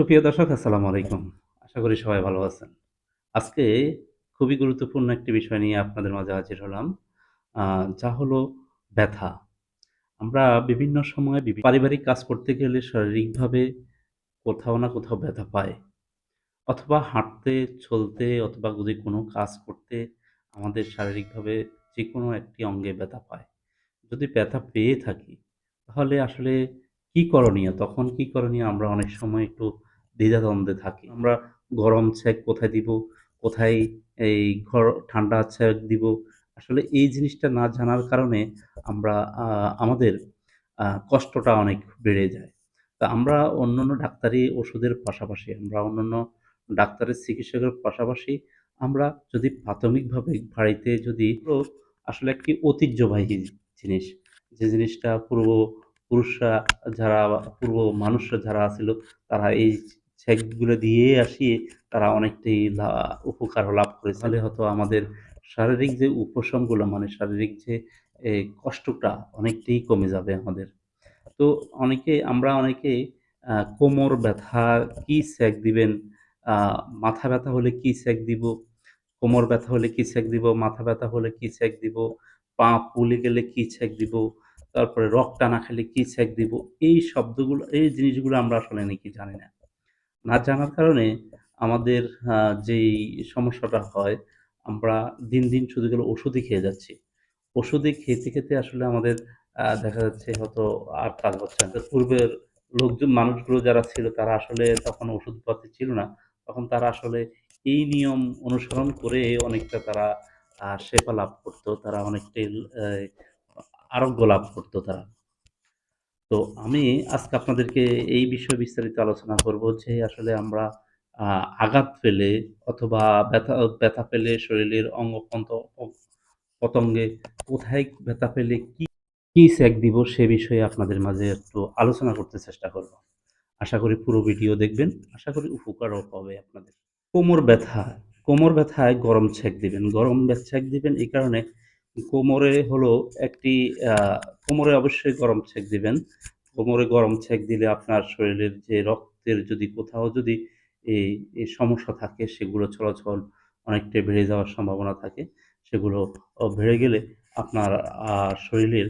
সুপ্রিয় দর্শক আসসালামু আলাইকুম। আশা করি সবাই ভালো আছেন। আজকে খুবই গুরুত্বপূর্ণ একটি বিষয় নিয়ে আপনাদের মাঝে হাজির হলাম। যা হলো ব্যথা। আমরা বিভিন্ন সময় পারিবারিক কাজ করতে গেলে শারীরিকভাবে কোথাও না কোথাও ব্যথা পায় অথবা হাঁটতে, চলতে অথবা যদি কোনো কাজ করতে আমাদের শারীরিকভাবে যে কোনো একটি অঙ্গে ব্যথা পায়। যদি ব্যথা পেয়ে থাকি তাহলে আসলে কি করণীয়? তখন কি করণীয়? আমরা অনেক সময় একটু দ্বিধাদ্বন্দ্বে থাকি। আমরা গরম ছ্যাঁক কোথায় দিব? কোথায় এই ঘর ঠান্ডা ছ্যাঁক দিব? আসলে এই জিনিসটা না জানার কারণে আমরা আমাদের কষ্টটা অনেক বেড়ে যায়। তা আমরা অন্যান্য ডাক্তারি ওষুধের পাশাপাশি, আমরা অন্যান্য ডাক্তারের চিকিৎসকের পাশাপাশি আমরা যদি প্রাথমিকভাবে বাড়িতে যদি আসলে একটি ঐতিহ্যবাহী জিনিস। যে জিনিসটা পূর্ব পুরুষরা যারা পূর্ব মানুষরা যারা আছিল, তারা এই ছ্যাঁকগুলো দিয়ে আসিয়ে তারা অনেকটাই উপকার লাভ করেছে। তাহলে হয়তো আমাদের শারীরিক যে উপশমগুলো মানে শারীরিক যে কষ্টটা অনেকটাই কমে যাবে আমাদের। তো অনেকে, আমরা অনেকে কোমর ব্যথা, কি ছ্যাঁক দিবেন? মাথা ব্যথা হলে কি ছ্যাঁক দিব? কোমর ব্যথা হলে কি ছ্যাঁক দিব? মাথা ব্যথা হলে কি ছ্যাঁক দিব? পা পুলে গেলে কি ছ্যাঁক দিব? তারপরে রক্ত না খেলে কি ছ্যাঁক দিব? এই শব্দগুলো, এই জিনিসগুলো আমরা আসলে নাকি জানি না। না জানার কারণে আমাদের যেই সমস্যাটা হয় আমরা দিন, দিন শুধু গেলে ওষুধই খেয়ে যাচ্ছি। ওষুধই খেতে, খেতে আসলে আমাদের দেখা যাচ্ছে হয়তো আর কাজ হচ্ছে না। পূর্বের লোকজন মানুষগুলো যারা ছিল তারা আসলে তখন ওষুধপাতি ছিল না। তখন তারা আসলে এই নিয়ম অনুসরণ করে অনেকটা তারা সেবা লাভ করত। তারা অনেকটাই আরোগ্য লাভ করত তারা। তো আমি আজকে আপনাদেরকে এই বিষয়ে বিস্তারিত আলোচনা করব যে আসলে আমরা আঘাত পেলে অথবা ব্যথা ব্যথা পেলে শরীরের অঙ্গ-পন্ত পতঙ্গে কোথায় ব্যথা পেলে কি, কি ছ্যাঁক দিব সে বিষয়ে আপনাদের মাঝে একটু আলোচনা করতে চেষ্টা করব। আশা করি পুরো ভিডিও দেখবেন। আশা করি উপকারও পাবে আপনাদের। কোমর ব্যথা, কোমর ব্যথায় গরম ছ্যাঁক দিবেন। গরম ছ্যাঁক দিবেন এই কারণে কোমরে হলো একটি কোমরে অবশ্যই গরম ছ্যাঁক দিবেন। কোমরে গরম ছ্যাঁক দিলে আপনার শরীরের যে রক্তের যদি কোথাও যদি এই, সমস্যা থাকে সেগুলো চলাচল অনেকটাই বেড়ে যাওয়ার সম্ভাবনা থাকে। সেগুলো বেড়ে গেলে আপনার শরীরের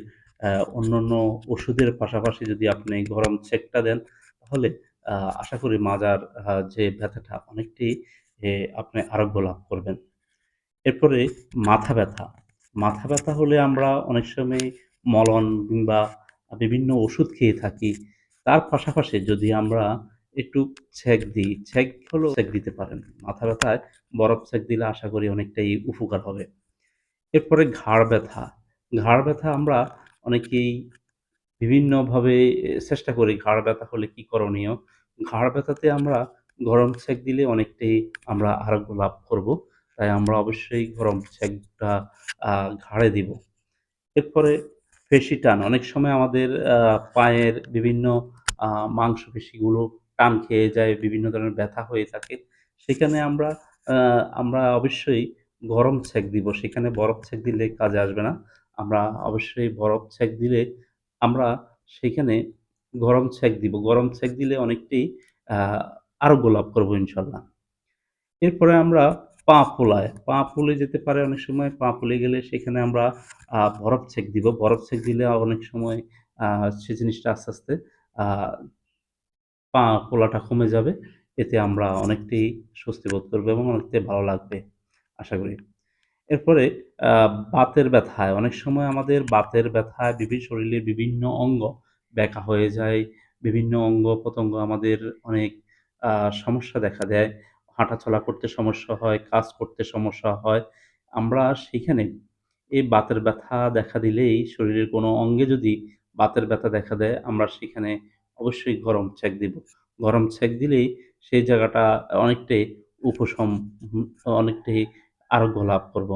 অন্যান্য ওষুধের পাশাপাশি যদি আপনি গরম ছ্যাঁকটা দেন তাহলে আশা করি মাজার যে ব্যথাটা অনেকটাই আপনি আরোগ্য লাভ করবেন। এরপরে মাথা ব্যথা। মাথা ব্যথা হলে আমরা অনেক সময় মলন কিংবা বিভিন্ন ওষুধ খেয়ে থাকি। তার পাশাপাশি যদি আমরা একটু ছ্যাঁক দিই, ছ্যাঁক হলো ছ্যাঁক দিতে পারেন। মাথা ব্যথায় বরফ ছ্যাঁক দিলে আশা করি অনেকটাই উপকার হবে। এরপরে ঘাড় ব্যথা। ঘাড় ব্যথা আমরা অনেকেই বিভিন্নভাবে চেষ্টা করি ঘাড় ব্যথা হলে কি করণীয়? ঘাড় ব্যথাতে আমরা গরম ছ্যাঁক দিলে অনেকটাই আমরা আরোগ্য লাভ করব। তাই আমরা অবশ্যই গরম ছ্যাঁকটা আ ঘাড়ে দিব। এরপরে পেশি টান। অনেক সময় আমাদের পায়ের বিভিন্ন মাংসপেশিগুলো টান খেয়ে যায়, বিভিন্ন ধরনের ব্যথা হয়ে থাকে। সেখানে আমরা আমরা অবশ্যই গরম ছেঁক দিব। সেখানে বরফ ছেঁক দিলে কাজে আসবে না। আমরা অবশ্যই বরফ ছেঁক দিলে আমরা সেখানে গরম ছ্যাঁক দিব। গরম ছেঁক দিলে অনেকটাই আরোগ্য লাভ করব ইনশাল্লাহ এরপরে আমরা পা ফোলায়, পা ফুলে যেতে পারে অনেক সময়। পা ফুলে গেলে সেখানে আমরা বরফ ছ্যাঁক দিব। বরফ ছ্যাঁক দিলে অনেক সময় সে জিনিসটা আস্তে, আস্তে পা ফোলাটা কমে যাবে। এতে আমরা অনেকটাই স্বস্তি বোধ করব এবং অনেকটাই ভালো লাগবে আশা করি। এরপরে বাতের ব্যথায় অনেক সময় আমাদের বাতের ব্যথায় বিভিন্ন শরীরের বিভিন্ন অঙ্গ ব্যাকা হয়ে যায়। বিভিন্ন অঙ্গ-প্রত্যঙ্গ আমাদের অনেক সমস্যা দেখা দেয়। হাঁটাচলা করতে সমস্যা হয়, কাজ করতে সমস্যা হয়। আমরা সেখানে এই বাতের ব্যথা দেখা দিলেই শরীরের কোনো অঙ্গে যদি বাতের ব্যথা দেখা দেয় আমরা সেখানে অবশ্যই গরম ছ্যাঁক দিব। গরম ছ্যাঁক দিলেই সেই জায়গাটা অনেকটাই উপশম অনেকটাই আরোগ্য লাভ করব।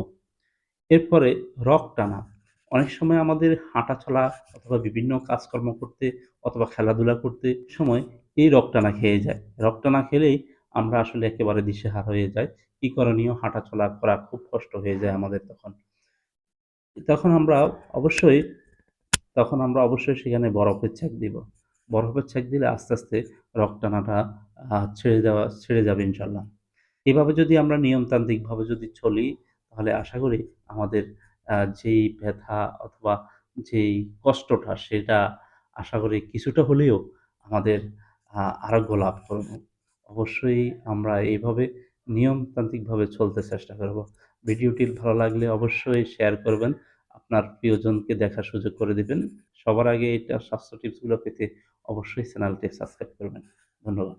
এরপরে রগ টানা। অনেক সময় আমাদের হাঁটাচলা অথবা বিভিন্ন কাজকর্ম করতে অথবা খেলাধুলা করতে সময় এই রগটানা খেয়ে যায়। রগটানা খেলেই আমরা আসলে একেবারে দিশেহারা হয়ে যাই। কি করণীয়? হাঁটাচলা করা খুব কষ্ট হয়ে যায় আমাদের তখন। তখন আমরা অবশ্যই তখন আমরা অবশ্যই সেখানে বরফের ছ্যাঁক দিব। বরফের ছ্যাঁক দিলে আস্তে, আস্তে রগ টানাটা ছেড়ে দেওয়া ছেড়ে যাবে ইনশাআল্লাহ। এভাবে যদি আমরা নিয়মতান্ত্রিকভাবে যদি চলি, তাহলে আশা করি আমাদের যেই ব্যথা অথবা যেই কষ্টটা সেটা আশা করি কিছুটা হলেও আমাদের আরোগ্য লাভ করব। অবশ্যই আমরা এইভাবে নিয়মতান্ত্রিকভাবে চলতে চেষ্টা করব। ভিডিওটি ভালো লাগলে অবশ্যই শেয়ার করবেন। আপনার প্রিয়জনকে দেখার সুযোগ করে দিবেন। সবার আগে এটা স্বাস্থ্য টিপসগুলো পেতে অবশ্যই চ্যানেলটি সাবস্ক্রাইব করবেন। ধন্যবাদ।